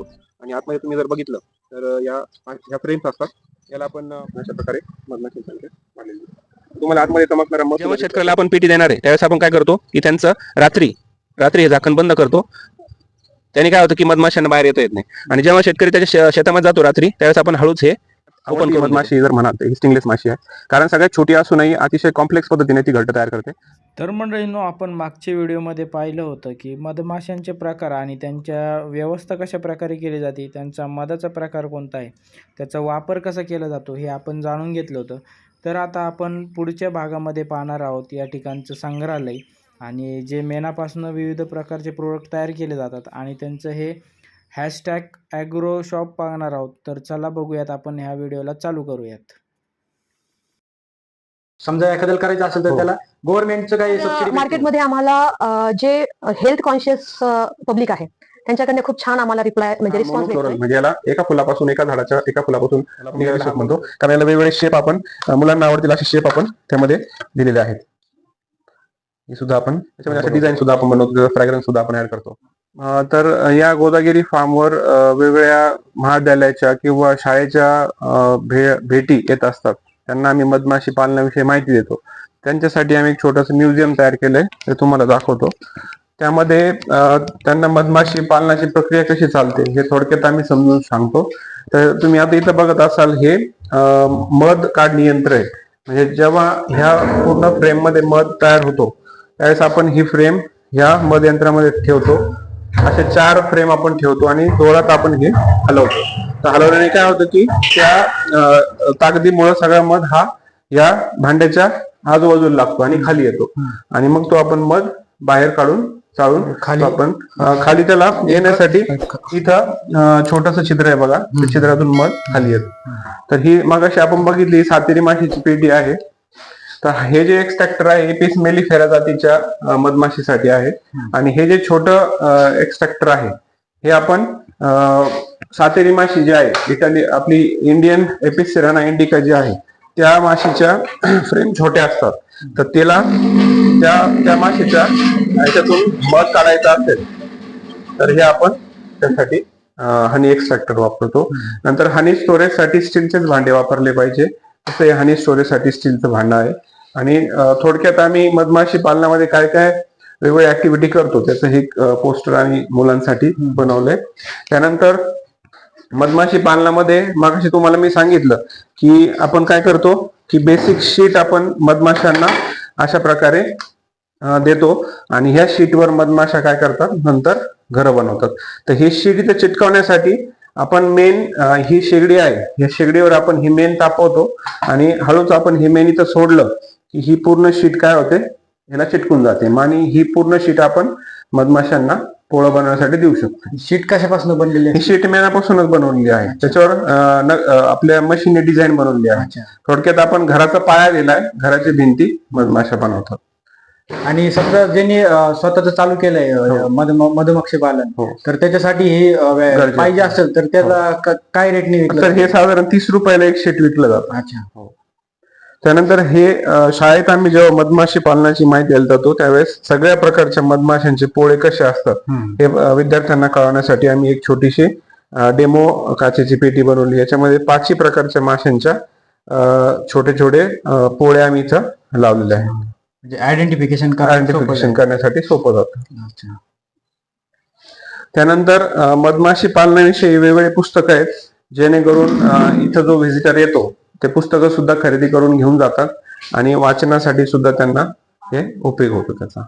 असतो आणि आतमध्ये तुम्ही जर बघितलं तर या ह्या फ्रेम्स असतात. याला आपण अशा प्रकारे मधमाशी. तुम्हाला आतमध्ये चमकणारा मध जेव्हा शेतकऱ्याला आपण पेटी देणार आहे त्यावेळेस आपण काय करतो की त्यांचं रात्री रात्री हे झाकण बंद करतो. त्याने काय होतं की मधमाशांना बाहेर येता येत नाही. आणि जेव्हा शेतकरी त्याच्या शेतामध्ये जातो रात्री त्यावेळेस आपण हळूच हे ओपन करून माशी जर म्हणाल ही स्टिंगलेस माशी आहे. कारण सगळ्यात छोटी असूनही अतिशय कॉम्प्लेक्स पद्धतीने ती घट्ट तयार करते. तर मंडळींनो आपण मागच्या व्हिडिओमध्ये पाहिलं होतं की मधमाशांचे प्रकार आणि त्यांच्या व्यवस्था कशा प्रकारे केली जाते त्यांचा मधाचा प्रकार कोणता आहे त्याचा वापर कसा केला जातो हे आपण जाणून घेतलं होतं. तर आता आपण पुढच्या भागामध्ये पाहणार आहोत या ठिकाणचं संग्रहालय आणि जे मेणापासून विविध प्रकारचे प्रोडक्ट तयार केले जातात आणि त्यांचं हे हॅशटॅग ॲग्रो शॉप पाहणार आहोत. तर चला बघूयात आपण ह्या व्हिडिओला चालू करूयात. समजा एखाद्याला करायचं असेल तर हो. त्याला गव्हर्नमेंटचं काही सबसिडी मार्केटमध्ये आम्हाला जे हेल्थ कॉन्शियस पब्लिक आहे त्यांच्याकडनं खूप छान आम्हाला रिप्लाय म्हणजे रिस्पॉन्स म्हणजे याला एका फुलापासून एका झाडाच्या एका फुलापासून म्हणतो कारण याला वेगवेगळे शेप आपण मुलांना आवडतील असे शेप आपण त्यामध्ये दिलेले आहेत. हे सुद्धा आपण त्याच्यामध्ये असं डिझाईन सुद्धा आपण बनवतो फ्रॅग्रन्स सुद्धा आपण ऍड करतो. तर या गोदागिरी फार्मवर वेगवेगळ्या महाविद्यालयाच्या किंवा शाळेच्या भेटी येत असतात. त्यांना आम्ही मधमाशी पालनाविषयी माहिती देतो. त्यांच्यासाठी आम्ही एक छोटस म्युझियम तयार केलंय ते तुम्हाला दाखवतो. त्यामध्ये त्यांना मधमाशी पालनाची प्रक्रिया कशी चालते हे थोडक्यात आम्ही समजून सांगतो. तर तुम्ही आता इथं बघत असाल हे मध काढणी यंत्र आहे. म्हणजे जेव्हा ह्या पूर्ण फ्रेममध्ये मध तयार होतो त्यावेळेस आपण ही फ्रेम ह्या मध यंत्रामध्ये ठेवतो. असे चार फ्रेम आपण ठेवतो आणि जोरात आपण हे हलवतो. तर हलवल्याने काय होतं की त्या ताकदीमुळे सगळा मध हा या भांड्याच्या आजूबाजूला लागतो आणि खाली येतो. आणि मग तो आपण मध बाहेर काढून चाळून खाली- आपण खाली त्याला येण्यासाठी इथं छोटस छिद्र आहे बघा. त्या छिद्रातून मध खाली येत. तर ही मगाशी आपण बघितली सातेरी माशीची पेटी आहे. तर हे जे एक्स्ट्रॅक्टर आहे एपिस मेलिफेरा जातीच्या मधमाशीसाठी आहे. आणि हे जे छोट एक्स्ट्रॅक्टर आहे हे आपण सातेरी माशी जी आहे इटाली आपली इंडियन एपिस सिराना इंडिका जी आहे त्या माशीच्या फ्रेम छोट्या असतात. तर त्याला त्या त्या माशीच्या ह्याच्यातून मध काढायचं असेल तर हे आपण त्यासाठी हनी एक्स्ट्रॅक्टर वापरतो. नंतर हनी स्टोरेजसाठी स्टीलचेच भांडे वापरले पाहिजे. तसं हे हनी स्टोरेजसाठी स्टीलचं भांडं आहे. आणि थोडक्यात आम्ही मधमाशी पालनामध्ये काय काय वेगवेगळी ऍक्टिव्हिटी करतो त्याचं हे पोस्टर आणि मुलांसाठी बनवलंय. त्यानंतर मधमाशी पालनामध्ये मागाशी तुम्हाला मी सांगितलं की आपण काय करतो की बेसिक शीट आपण मधमाशांना अशा प्रकारे देतो आणि ह्या शीटवर मधमाशा काय करतात नंतर घरं बनवतात. तर ही शीट इथे चिटकवण्यासाठी आपण मेन ही शेगडी आहे. या शेगडीवर आपण ही मेन तापवतो आणि हळूच आपण ही मेन इथं सोडलं की ही पूर्ण शीट काय होते? ह्याला चिटकून जाते. आणि ही पूर्ण शीट आपण मधमाशांना पोळं बनवण्यासाठी देऊ शकतो. शीट कशापासून बनलेली ही शीट मेनापासूनच बनवलेली आहे. त्याच्यावर आपल्या मशीनने डिझाईन बनवली आहे. थोडक्यात आपण घराचा पाया दिलाय. घराची भिंती मधमाशा बनवतात. आणि समजा ज्यांनी स्वतःच चालू केलंय हो. मध मधुमक्षी पालन हो. तर त्याच्यासाठी हे. पाहिजे असेल तर त्याला क- काय रेटने विकलं तर हे साधारण तीस रुपयाला एक शीट विकलं जातं अच्छा त्यानंतर हे शाळेत आम्ही जेव्हा मधमाशी पालनाची माहिती द्यायला जातो त्यावेळेस सगळ्या प्रकारच्या मधमाशांचे पोळे कसे असतात. हे विद्यार्थ्यांना कळवण्यासाठी आम्ही एक छोटीशी डेमो काचेची पेटी बनवली याच्यामध्ये पाचही प्रकारच्या माशांच्या छोटे छोटे अं, पोळे आम्ही इथं लावलेले आहे म्हणजे आयडेंटिफिकेशन आयडेंटिफिकेशन करण्यासाठी सोपं जातं. त्यानंतर मधमाशी पालनाविषयी वेगवेगळे पुस्तकं आहेत जेणेकरून इथं जो व्हिजिटर येतो ते पुस्तकं सुद्धा खरेदी करून घेऊन जातात आणि वाचनासाठी सुद्धा त्यांना हे उपयोग होतो त्याचा.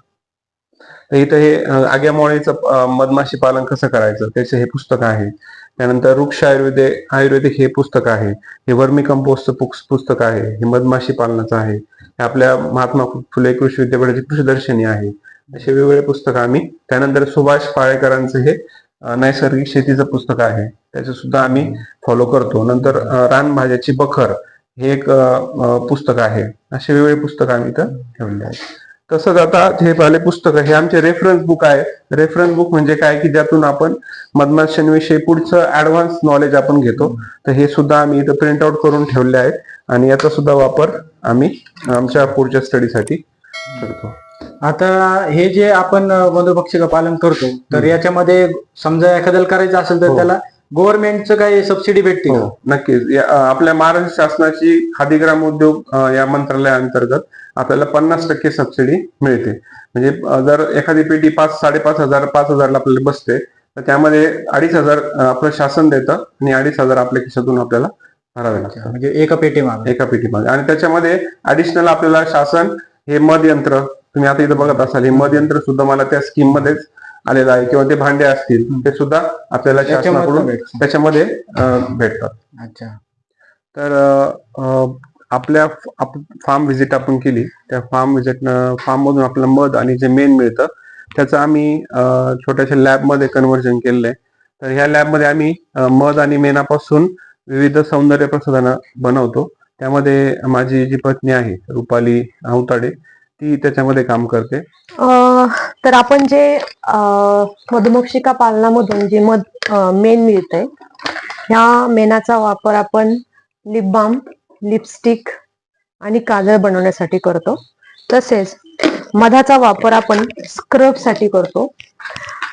तर इथं हे आग्यामोळीचं मधमाशी पालन कसं करायचं त्याचे हे पुस्तक आहे त्यानंतर वृक्ष आयुर्वेदे आयुर्वेदिक हे पुस्तक आहे. हे वर्मी कंपोस्टचं पुस- पुस्तक आहे. हे मधमाशी पालनाचं आहे. आपल्या महात्मा फुले कृषी विद्यापीठाची कृषीदर्शनी आहे. असे वेगवेगळे पुस्तक आम्ही त्यानंतर सुभाष पाळेकरांचं हे नैसर्गिक शेतीचं पुस्तक आहे. त्याचे सुद्धा आम्ही फॉलो करतो. नंतर रानभाज्याची बखर हे एक पुस्तक आहे. असे वेगवेगळे पुस्तक आम्ही इथं ठेवले आहेत. तसंच आता हे पहिले पुस्तक हे आमचे रेफरन्स बुक आहे रेफरन्स बुक म्हणजे काय की ज्यातून आपण मधमाशांविषयी पुढचं ऍडव्हान्स नॉलेज आपण घेतो तर हे सुद्धा आम्ही इथं प्रिंट आउट करून ठेवले आहेत आणि याचा सुद्धा वापर आम्ही आमच्या पुढच्या स्टडीसाठी करतो आता हे जे आपण अं, मधुमक्षिका पालन करतो तर. याच्यामध्ये समजा एखाद्याला करायचं असेल तर हो. त्याला गव्हर्नमेंटचं काही सबसिडी भेटते का? नक्कीच. आपल्या महाराष्ट्र शासनाची खादी ग्राम उद्योग या मंत्रालयाअंतर्गत आपल्याला पन्नास टक्के सबसिडी मिळते. म्हणजे जर एखादी पेटी पाच साडेपाच हजार पाच हजारला आपल्याला बसते तर त्यामध्ये अडीच हजार आपलं शासन देतं आणि अडीच हजार आपल्या खिशातून आपल्याला भरावे लागतात. म्हणजे एका पेटी मागे. एका पेटीमध्ये आणि त्याच्यामध्ये ऍडिशनल आपल्याला शासन हे मध यंत्र तुम्ही आता इथं बघत असाल हे मध यंत्र सुद्धा मला त्या स्कीम मध्येच आलेलं आहे किंवा ते भांडे असतील ते सुद्धा आपल्याला शासनाकडून. त्याच्यामध्ये भेटतात. अच्छा. तर आपल्या फार्म व्हिजिट आपण केली. त्या फार्म व्हिजिट फार्म मधून आपल्याला मध आणि जे मेन मिळतं त्याचं आम्ही छोट्याशा लॅबमध्ये कन्व्हर्जन केलेलं आहे. तर ह्या लॅबमध्ये आम्ही मध आणि मेणापासून विविध सौंदर्य प्रसाधनं बनवतो. त्यामध्ये माझी जी पत्नी आहे रुपाली अवताडे ती त्याच्यामध्ये काम करते? तर आपण जे मधुमक्षिका पालनामधून जे मध मेन मिळते ह्या मेणाचा वापर आपण लिप बाम लिपस्टिक आणि काजळ बनवण्यासाठी करतो. तसेच मधाचा वापर आपण स्क्रबसाठी करतो.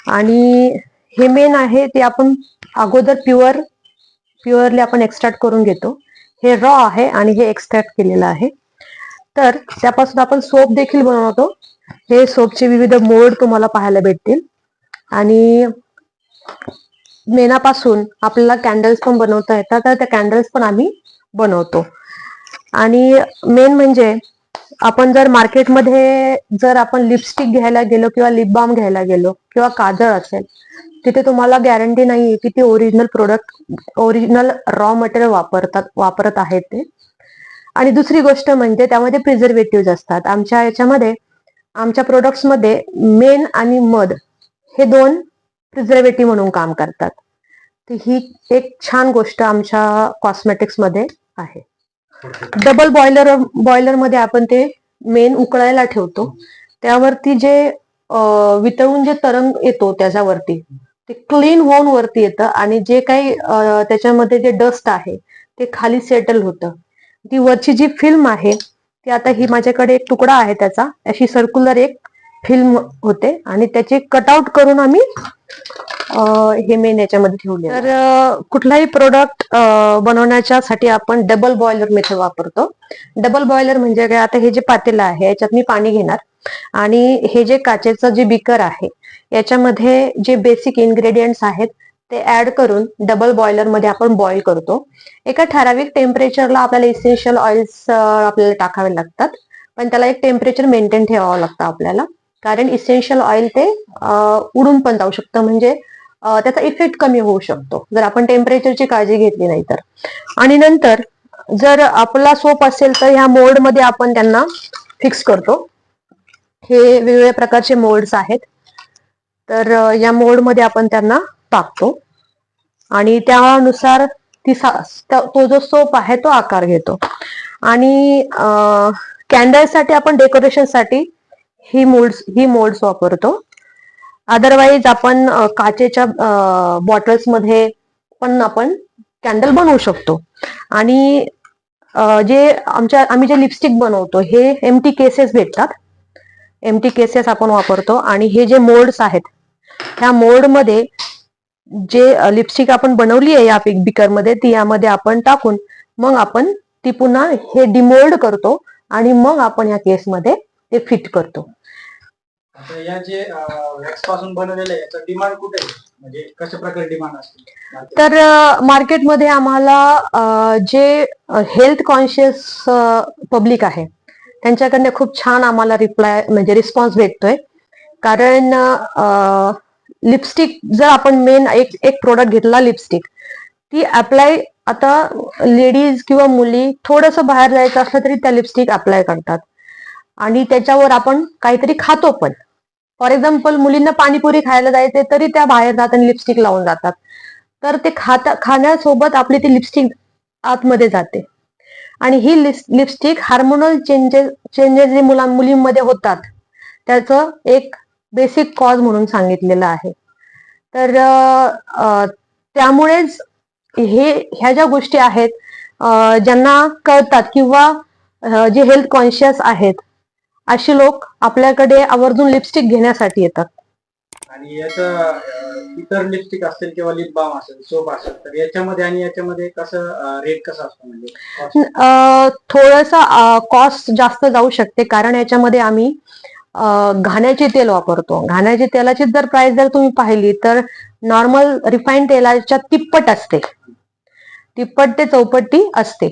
आणि हे मेन आहे ते आपण अगोदर प्युअर प्युअरली आपण एक्स्ट्रॅक्ट करून घेतो. हे रॉ आहे आणि हे एक्स्ट्रॅक्ट केलेलं आहे. तर त्यापासून आपण सोप देखील बनवतो. हे सोपचे विविध मोड तुम्हाला पाहायला भेटतील. आणि मेणापासून आपल्याला कॅन्डल्स पण बनवता येतात तर त्या कॅन्डल्स पण आम्ही बनवतो. आणि मेन म्हणजे आपण जर मार्केटमध्ये जर आपण लिपस्टिक घ्यायला गेलो किंवा लिप बाम घ्यायला गेलो किंवा काजळ असेल तिथे तुम्हाला गॅरंटी नाही की ते original product original raw material वापरतात वापरत आहेत ते. आणि दुसरी गोष्ट म्हणजे त्यामध्ये प्रिझर्वेटिव्ह असतात. आमच्या याच्यामध्ये आमच्या प्रोडक्ट्समध्ये मेन आणि मध हे दोन प्रिझर्वेटिव्ह म्हणून काम करतात. तर ही एक छान गोष्ट आमच्या कॉस्मेटिक्समध्ये आहे. डबल बॉयलर बॉयलरमध्ये आपण ते मेन उकळायला ठेवतो. त्यावरती जे वितळून जे तरंग येतो त्याच्यावरती ते क्लीन होऊन वरती येतं आणि जे काही त्याच्यामध्ये जे डस्ट आहे ते खाली सेटल होतं. ती वरची जी फिल्म आहे ती आता ही माझ्याकडे एक तुकडा आहे त्याचा. अशी सर्क्युलर एक फिल्म होते आणि त्याचे कटआउट करून आम्ही हे मेन याच्यामध्ये ठेवले तर कुठलाही प्रोडक्ट बनवण्याच्या साठी आपण डबल बॉयलर मेथड वापरतो. डबल बॉयलर म्हणजे काय? आता हे जे पातेलं आहे याच्यात मी पाणी घेणार. आणि हे जे काचेचं जे बिकर आहे याच्यामध्ये जे बेसिक इन्ग्रेडियंट्स आहेत ते ऍड करून डबल बॉयलरमध्ये आपण बॉईल करतो. एका ठराविक टेम्परेचरला आपल्याला इसेन्शियल ऑइल्स आपल्याला टाकावे लागतात. पण त्याला एक टेम्परेचर मेंटेन ठेवावं लागतं आपल्याला. कारण इसेन्शियल ऑइल ते उडून पण जाऊ शकतं. म्हणजे त्याचा इफेक्ट कमी होऊ शकतो. जर आपण टेम्परेचरची काळजी घेतली नाही तर. आणि नंतर जर आपला सोप असेल तर ह्या मोल्डमध्ये आपण त्यांना फिक्स करतो. हे वेगवेगळ्या प्रकारचे मोल्ड्स आहेत. तर या मोल्डमध्ये आपण त्यांना टाकतो. आणि त्यानुसार ती सा- तो जो सोप आहे तो आकार घेतो. आणि कॅन्डलसाठी आपण डेकोरेशनसाठी ही मोल्ड्स ही मोल्ड्स वापरतो. अदरवाईज आपण काचेच्या बॉटल्समध्ये पण आपण कॅन्डल बनवू शकतो. आणि जे आमच्या आम्ही जे लिपस्टिक बनवतो हे एमटी केसेस भेटतात. एमटी केसेस आपण वापरतो. आणि हे जे मोल्ड्स आहेत ह्या मोल्डमध्ये जे लिपस्टिक आपण बनवली आहे या बिकरमध्ये ती यामध्ये आपण टाकून मग आपण ती पुन्हा हे डिमोल्ड करतो आणि मग आपण या केसमध्ये ते फिट करतो. आता या जे वॅक्सपासून बनवलेलं आहे याचा डिमांड कुठे आहे? म्हणजे कशा प्रकारे डिमांड असते? तर मार्केटमध्ये आम्हाला जे हेल्थ कॉन्शियस पब्लिक आहे त्यांच्याकडनं खूप छान आम्हाला रिप्लाय म्हणजे रिस्पॉन्स भेटतोय. कारण लिपस्टिक जर आपण मेन एक एक प्रोडक्ट घेतला लिपस्टिक ती अप्लाय आता लेडीज किंवा मुली थोडंसं बाहेर जायचं असलं तरी त्या लिपस्टिक अप्लाय करतात. आणि त्याच्यावर आपण काहीतरी खातो पण. फॉर एक्झाम्पल मुलींना पाणीपुरी खायला जायचे तरी त्या बाहेर जाताना लिपस्टिक लावून जातात. तर ते खाता खाण्यासोबत आपली ती लिपस्टिक आतमध्ये जाते. आणि ही लिपस्टिक हार्मोनल चेंजेस चेंजेस जे मुला मुलींमध्ये होतात त्याचं एक बेसिक कॉज म्हणून सांगितलेलं आहे तर त्यामुळेच हे ह्या ज्या गोष्टी आहेत ज्यांना कळतात किंवा जे हेल्थ कॉन्शियस आहेत असे लोक आपल्याकडे आवर्जून लिपस्टिक घेण्यासाठी येतात आणि याचं इतर लिपस्टिक असतील किंवा लिप बाम असेल सोप असेल तर याच्यामध्ये आणि याच्यामध्ये कसं रेट कसा असतो म्हणजे? थोडस कॉस्ट जास्त जाऊ शकते कारण याच्यामध्ये आम्ही घाण्याचे तेल वापरतो. घाण्याचे तेलाची जर प्राइस जर तुम्ही पाहिली तर नॉर्मल रिफाईंड तेलाच्या तिप्पट असते. तिप्पट ते चौपट्टी असते.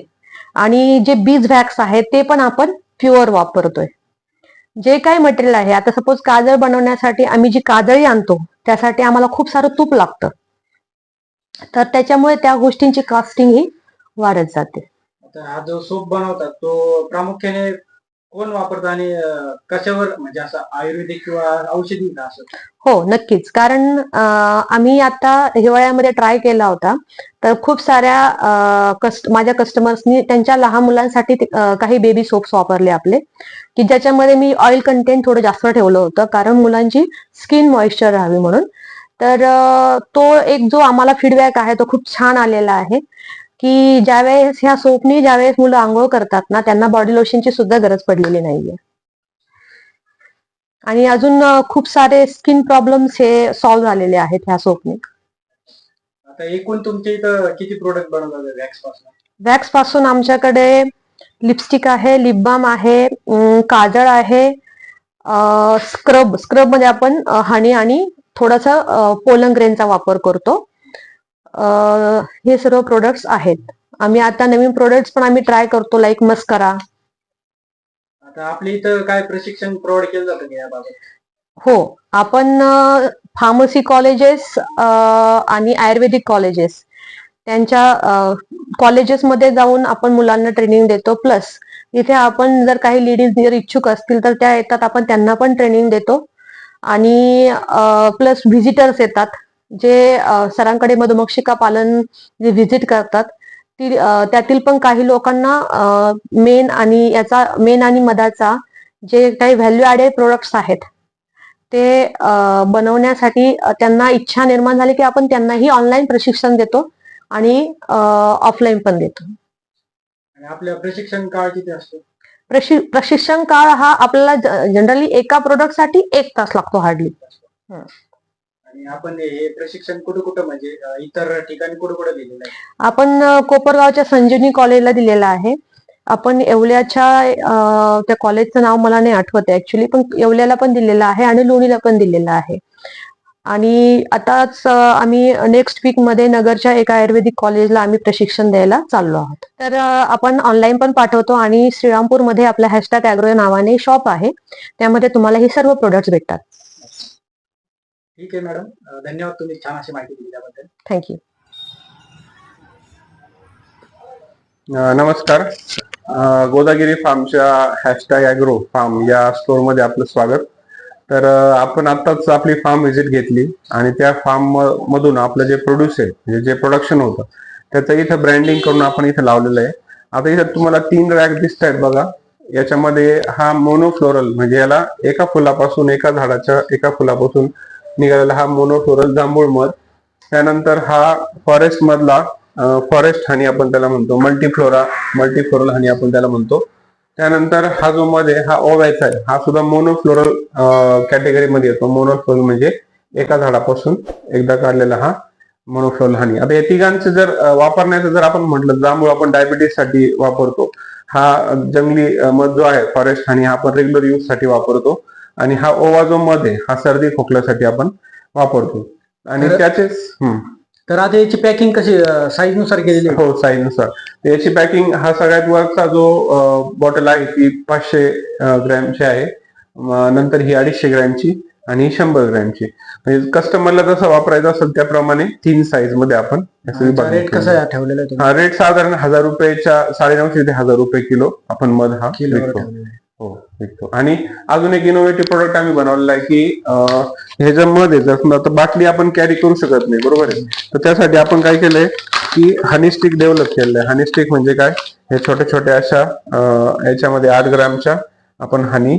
आणि जे बीज व्हॅक्स आहे ते पण आपण प्युअर वापरतोय. जे काही मटेरियल आहे आता सपोज काजळ बनवण्यासाठी आम्ही जी काजळी आणतो त्यासाठी आम्हाला खूप सारं तूप लागतं. तर त्याच्यामुळे त्या गोष्टींची कास्टिंग ही वाढत जाते. हा जो सूप बनवतात तो प्रामुख्याने कोण वापरतं आणि अं, कशावर म्हणजे असं आयुर्वेदिक किंवा औषधी का असं? हो नक्कीच. कारण आम्ही आता हिवाळ्यामध्ये ट्राय केला होता. तर खूप साऱ्या कस्ट माझ्या कस्टमर्सनी त्यांच्या लहान मुलांसाठी ते, काही बेबी सोप्स वापरले आपले. की ज्याच्यामध्ये मी ऑइल कंटेंट थोडं जास्त ठेवलं होतं. कारण मुलांची स्किन मॉइश्चर राहावी म्हणून. तर तो एक जो आम्हाला फीडबॅक आहे तो खूप छान आलेला आहे. की ज्यावेळेस ह्या सोपनी ज्यावेळेस मुलं आंघोळ करतात ना त्यांना बॉडी लोशनची सुद्धा गरज पडलेली नाहीये. आणि अजून खूप सारे स्किन प्रॉब्लेम्स हे सॉल्व्ह झालेले आहेत ह्या सोपने आता एकूण तुमच्या इथं किती प्रोडक्ट बनवतात वॅक्सपासून वॅक्सपासून आमच्याकडे लिपस्टिक आहे लिप बाम आहे काजळ आहे स्क्रब स्क्रबमध्ये आपण हनी आणि थोडासा पोलन ग्रेनचा वापर करतो. हे सर्व प्रोडक्ट्स आहेत. आम्ही आता नवीन प्रोडक्ट्स पण आम्ही ट्राय करतो लाईक मस्करा आता आपल्या इथं काय प्रशिक्षण प्रोव्हाइड केलं जातं का याबाबत? हो आपण फार्मसी कॉलेजेस आणि आयुर्वेदिक कॉलेजेस त्यांच्या कॉलेजेसमध्ये जाऊन आपण मुलांना ट्रेनिंग देतो. प्लस इथे आपण जर काही लेडीज जर इच्छुक असतील तर त्या येतात आपण त्यांना पण ट्रेनिंग देतो. आणि प्लस व्हिजिटर्स येतात. जे सरांकडे मधुमक्षिका पालन जे व्हिजिट करतात ती त्यातील पण काही लोकांना मेन आणि याचा मेन आणि मधाचा जे काही व्हॅल्यू ॲडेड प्रोडक्ट्स आहेत ते बनवण्यासाठी त्यांना इच्छा निर्माण झाली की आपण त्यांनाही ऑनलाईन प्रशिक्षण देतो आणि ऑफलाईन पण देतो. आपल्या प्रशिक्षण काळ किती असतो? प्रशि प्रशिक्षण काळ हा आपल्याला जनरली एका प्रोडक्टसाठी एक तास लागतो हार्डली आणि आपण हे प्रशिक्षण कुठं कुठं म्हणजे इतर ठिकाणी कुठं कुठं दिलेलं आहे? आपण अ, कोपरगावच्या संजीवनी कॉलेजला दिलेला आहे. आपण येवल्याच्या अ, त्या कॉलेजचं नाव मला नाही आठवत आहे ऍक्च्युली पण येवल्याला पण दिलेलं आहे आणि लोणीला पण दिलेलं आहे. आणि आताच अ, आम्ही नेक्स्ट वीकमध्ये नगरच्या एका आयुर्वेदिक कॉलेजला आम्ही प्रशिक्षण द्यायला चाललो आहोत. तर अ, आपण ऑनलाईन पण पाठवतो आणि श्रीरामपूरमध्ये आपल्या हॅशटॅग अॅग्रो या नावाने शॉप आहे. त्यामध्ये तुम्हाला हे सर्व प्रोडक्ट्स भेटतात. ठीक आहे मॅडम. धन्यवाद तुम्ही छान अशी माहिती दिली त्याबद्दल. थँक्यू नमस्कार. गोदागिरी फार्मच्या हॅशटॅग अॅग्रो फार्म या स्टोअरमध्ये आपलं स्वागत. तर आपण आताच आपली फार्म व्हिजिट घेतली आणि त्या फार्म मधून आपलं जे प्रोड्यूस आहे म्हणजे जे प्रोडक्शन होतं त्याचं इथं ब्रँडिंग करून आपण इथं लावलेलं आहे. आता इथं तुम्हाला तीन रॅक दिसत आहेत बघा. याच्यामध्ये हा मोनोफ्लोरल म्हणजे याला एका फुलापासून एका झाडाच्या एका फुलापासून निघालेला हा मोनोफ्लोरल जांभूळ मध. त्यानंतर हा फॉरेस्ट मधला फॉरेस्ट हनी आपण त्याला म्हणतो. मल्टीफ्लोरा मल्टीफ्लोरल हनी आपण त्याला म्हणतो. त्यानंतर हा जो मध्ये हा ओव्याचा आहे. हा सुद्धा मोनोफ्लोरल कॅटेगरी मध्ये येतो. मोनोफ्लोरल म्हणजे एका झाडापासून एकदा काढलेला हा मोनोफ्लोरल हनी आता या तिघांचं जर वापरण्याचं जर आपण म्हटलं जांभूळ आपण डायबिटीससाठी वापरतो. हा जंगली मध जो आहे फॉरेस्ट हनी हा आपण रेग्युलर यूजसाठी वापरतो. आणि हा ओवा जो मध आहे हा सर्दी खोकल्यासाठी आपण वापरतो. आणि तर- हम्म. तर आता याची पॅकिंग कशी साईजनुसार केलेली आहे? हो साईजनुसार तर याची पॅकिंग हा सगळ्यात वरचा जो बॉटल आहे ती पाचशे ग्रॅमची आहे. म, नंतर ही अडीचशे ग्रॅमची आणि शंभर ग्रॅमची. म्हणजे कस्टमरला जसं वापरायचं असेल त्याप्रमाणे तीन साईजमध्ये आपण याचं विभागणी रेट केलेलं कसा. ठेवलेला आहे तुम्ही? हा रेट साधारण हजार रुपयाच्या साडेनऊशे ते हजार रुपये किलो आपण मध हा किलोवर विकतो. ठेवलेला आहे. हो. विकतो आणि अजून एक इनोव्हेटिव्ह प्रोडक्ट आम्ही बनवलेला आहे की ह्याच्यामध्ये जर समजा आता बाटली आपण कॅरी करू शकत नाही बरोबर आहे? तर त्यासाठी आपण काय केलंय की हनी स्टिक डेव्हलप केलेलं आहे. हनी स्टिक म्हणजे काय? हे छोट्या छोट्या अशा याच्यामध्ये आठ ग्रामच्या आपण हनी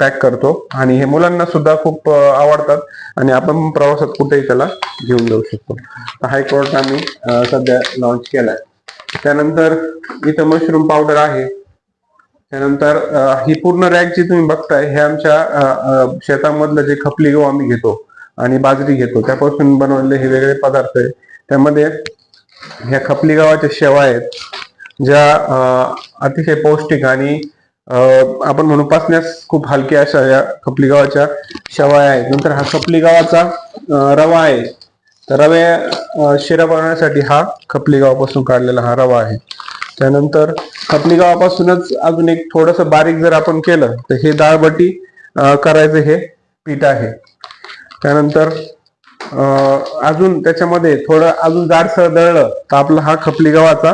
पॅक करतो. आणि हे मुलांना सुद्धा खूप आवडतात. आणि आपण प्रवासात कुठेही त्याला घेऊन जाऊ शकतो. तर हा एक प्रोडक्ट आम्ही सध्या लॉन्च केलाय. त्यानंतर इथं मशरूम पावडर आहे. त्यानंतर ही पूर्ण रॅक जी तुम्ही बघताय हे आमच्या शेतामधलं जे खपली गहू आम्ही घेतो आणि बाजरी घेतो. त्यापासून बनवलेले हे वेगळे पदार्थ आहे त्यामध्ये ह्या खपली गव्हाच्या शेवा आहेत ज्या अतिशय पौष्टिक आणि आपण म्हणू पासण्यास खूप हलक्या अशा या खपली गव्हाच्या शेवाया आहेत. नंतर हा खपली गव्हाचा रवा आहे. तर रवे शिरा बनवण्यासाठी हा खपली गव्हापासून काढलेला हा रवा आहे. त्यानंतर खपली गव्हापासूनच अजून एक थोडस बारीक जर आपण केलं तर हे दाळबटी करायचं हे पीठ आहे. त्यानंतर अजून त्याच्यामध्ये थोडं अजून जाडसर दळलं तर आपला हा खपली गव्हाचा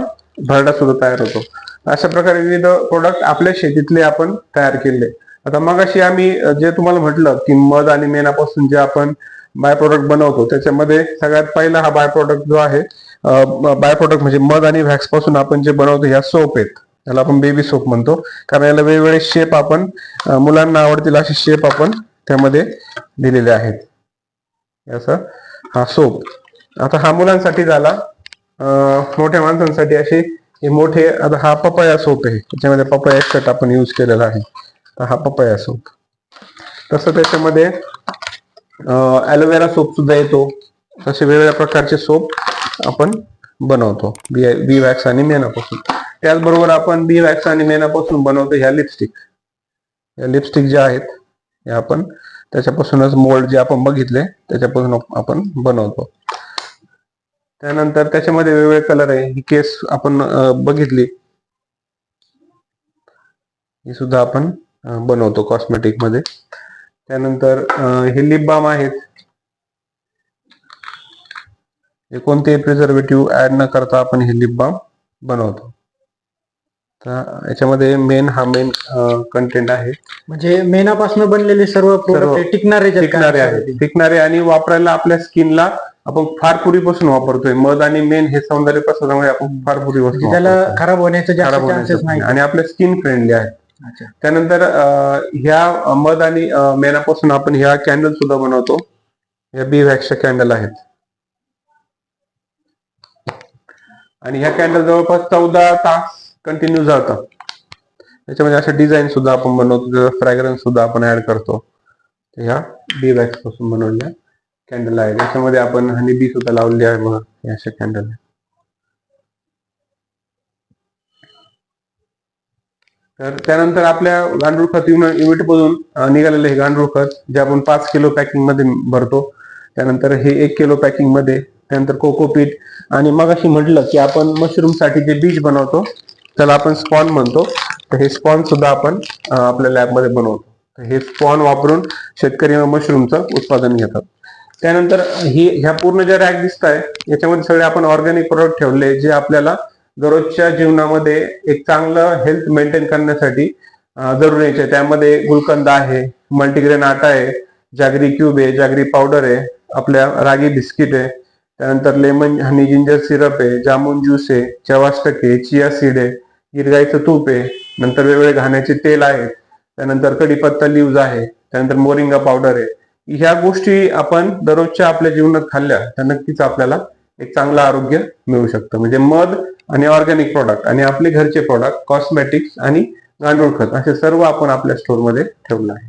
भरडा सुद्धा तयार होतो. अशा प्रकारे विविध प्रोडक्ट आपल्या शेतीतले आपण तयार केले. आता मग अशी आम्ही जे तुम्हाला म्हटलं की मध आणि मेणापासून जे आपण बाय प्रोडक्ट बनवतो त्याच्यामध्ये सगळ्यात पहिला हा बाय प्रोडक्ट जो आहे बाय प्रोडक्ट म्हणजे मध आणि व्हॅक्सपासून आपण जे बनवतो ह्या सोप आहेत. त्याला आपण बेबी सोप म्हणतो. कारण याला वेगवेगळे शेप आपण मुलांना आवडतील असे शेप आपण त्यामध्ये दिलेले आहेत. असं हा सोप आता हा मुलांसाठी झाला. मोठ्या माणसांसाठी असे हे मोठे आता हा पपया सोप आहे. त्याच्यामध्ये पपया एक्सट आपण यूज केलेला आहे. हा पपया सोप तसं त्याच्यामध्ये ॲलोवेरा सोप सुद्धा येतो. असे वेगवेगळ्या प्रकारचे सोप आपण बनवतो. बी बी वॅक्स आणि मेणापासून. त्याचबरोबर आपण बी वॅक्स आणि मेणापासून बनवतो ह्या लिपस्टिक या लिपस्टिक ज्या आहेत या आपण त्याच्यापासूनच मोल्ड जे आपण बघितले त्याच्यापासून आपण बनवतो. त्यानंतर त्याच्यामध्ये वेगवेगळे कलर आहे. ही केस आपण बघितली. ही सुद्धा आपण बनवतो कॉस्मेटिकमध्ये. त्यानंतर हे लिप बाम आहेत. हे कोणतेही प्रिझर्वेटिव्ह ऍड न करता आपण हे लिप बाम बनवतो. तर याच्यामध्ये मेन हा मेन कंटेंट आहे. म्हणजे मेणापासून बनलेले सर्व प्रोडक्ट टिकणारे टिकणारे आहेत. टिकणारे आणि वापरायला आपल्या स्किनला आपण फार पूर्वीपासून वापरतोय. मध आणि मेन हे सौंदर्य प्रसादामुळे आपण फार पूर्वीपासून म्हणजे त्याला वापरतोय. खराब होण्याचे खराब होण्याचं नाही. आणि आपल्या स्किन फ्रेंडली आहे त्यानंतर ह्या मध आणि अं, मेणापासून आपण ह्या कॅन्डल सुद्धा बनवतो. या बी वॅक्सच्या कॅन्डल आहेत. आणि ह्या कॅन्डल जवळपास चौदा तास कंटिन्यू जातात त्याच्यामध्ये अशा डिझाईन सुद्धा आपण बनवतो फ्रॅग्रन्स सुद्धा आपण ऍड करतो. ह्या बी वॅक्सपासून बनवलेल्या कॅन्डल आहे त्याच्यामध्ये आपण हनी बी सुद्धा लावलेली आहे बघा हे अशा कॅन्डल तर त्यानंतर आपल्या गांडूळ खत युनिट मधून निघालेलं हे गांडूळ खत जे आपण पाच किलो पॅकिंगमध्ये भरतो. त्यानंतर हे एक किलो पॅकिंगमध्ये त्यानंतर कोकोपीट आणि मग अशी म्हटलं की आपण मशरूमसाठी जे बीज बनवतो त्याला आपण स्पॉन म्हणतो. तर हे स्पॉन सुद्धा आपण आपल्या लॅबमध्ये बनवतो. हे स्पॉन वापरून शेतकरी मशरूमचं उत्पादन घेतात. त्यानंतर ही ह्या पूर्ण ज्या रॅक दिसत आहे याच्यामध्ये सगळे आपण ऑर्गॅनिक प्रोडक्ट ठेवले जे आपल्याला दररोजच्या जीवनामध्ये एक चांगलं हेल्थ मेंटेन करण्यासाठी जरुरीचे आहे. त्यामध्ये गुलकंद आहे मल्टीग्रेन आटा आहे जागरी क्यूब आहे जागरी पावडर आहे आपल्या रागी बिस्किट आहे त्यानंतर लेमन हनी जिंजर सिरप आहे जामून ज्यूस आहे चवास टक्के चिया सीड आहे गिरगाईचं तूप आहे नंतर वेगवेगळे घाण्याचे तेल आहेत त्यानंतर कडीपत्ता लिव्ज आहे त्यानंतर मोरिंगा पावडर आहे. ह्या गोष्टी आपण दररोजच्या आपल्या जीवनात खाल्ल्या तर नक्कीच आपल्याला एक चांगलं आरोग्य मिळू शकतं. म्हणजे मध आणि ऑर्गॅनिक प्रॉडक्ट आणि आपले घरचे प्रॉडक्ट कॉस्मेटिक्स आणि गांडूळ खत असे सर्व आपण आपल्या स्टोअरमध्ये ठेवलं आहे.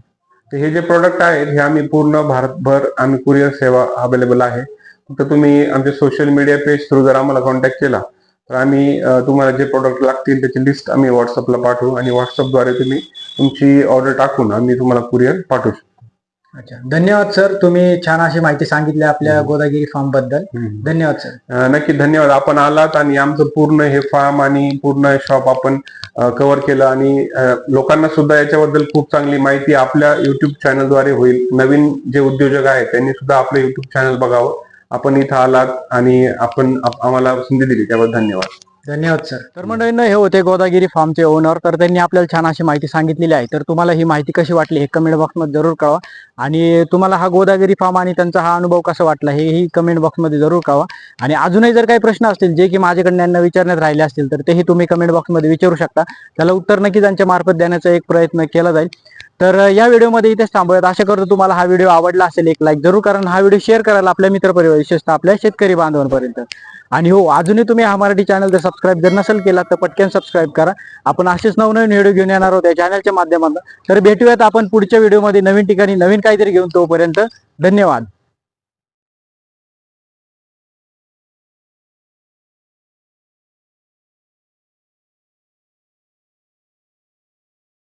तर हे जे प्रोडक्ट आहेत हे आम्ही पूर्ण भारतभर आम्ही कुरिअर सेवा अवेलेबल आहे. फक्त तुम्ही आमचे सोशल मीडिया पेज थ्रू जर आम्हाला कॉन्टॅक्ट केला तर आम्ही तुम्हाला जे प्रोडक्ट लागतील त्याची लिस्ट आम्ही व्हॉट्सअपला पाठवू आणि व्हॉट्सअपद्वारे तुम्ही तुमची ऑर्डर टाकून आम्ही तुम्हाला कुरिअर पाठवू शकतो. अच्छा. धन्यवाद सर तुम्ही छान अशी माहिती सांगितली आपल्या गोदागिरी फार्मबद्दल. धन्यवाद सर नक्की धन्यवाद. आपण आलात आणि आमचं पूर्ण हे फार्म आणि पूर्ण शॉप आपण कव्हर केलं आणि लोकांना सुद्धा याच्याबद्दल खूप चांगली माहिती आपल्या युट्यूब चॅनलद्वारे होईल. नवीन जे उद्योजक आहेत त्यांनी सुद्धा आपलं युट्यूब चॅनल बघावं. आपण इथं आलात आणि आपण आम्हाला संधी दिली त्याबद्दल धन्यवाद. धन्यवाद सर. तर मंडळींना हे होते गोदागिरी फार्मचे ओनर. तर त्यांनी आपल्याला छान अशी माहिती सांगितलेली आहे. तर तुम्हाला ही माहिती कशी वाटली हे कमेंट बॉक्समध्ये जरूर कळवा. आणि तुम्हाला हा गोदागिरी फार्म आणि त्यांचा हा अनुभव कसा वाटला हेही कमेंट बॉक्समध्ये जरूर कळवा. आणि अजूनही जर काही प्रश्न असतील जे की माझ्याकडनं यांना विचारण्यात राहिले असतील तर तेही तुम्ही कमेंट बॉक्समध्ये विचारू शकता. त्याला उत्तर नक्की त्यांच्या मार्फत देण्याचा एक प्रयत्न केला जाईल. तर या व्हिडिओमध्ये इथेच थांबूयात. आशा करतो तुम्हाला हा व्हिडिओ आवडला असेल एक लाईक जरूर कारण हा व्हिडिओ शेअर करायला आपल्या मित्रपरिवार विशेषतः आपल्या शेतकरी बांधवांपर्यंत. आणि हो अजूनही तुम्ही हा मराठी चॅनल जर सबस्क्राईब जर नसेल केला तर पटकन सबस्क्राईब करा. आपण असेच नवनवीन व्हिडिओ घेऊन येणार आहोत या चॅनलच्या माध्यमातून. तर भेटूयात आपण पुढच्या व्हिडिओमध्ये नवीन ठिकाणी नवीन काहीतरी घेऊन तोपर्यंत. धन्यवाद.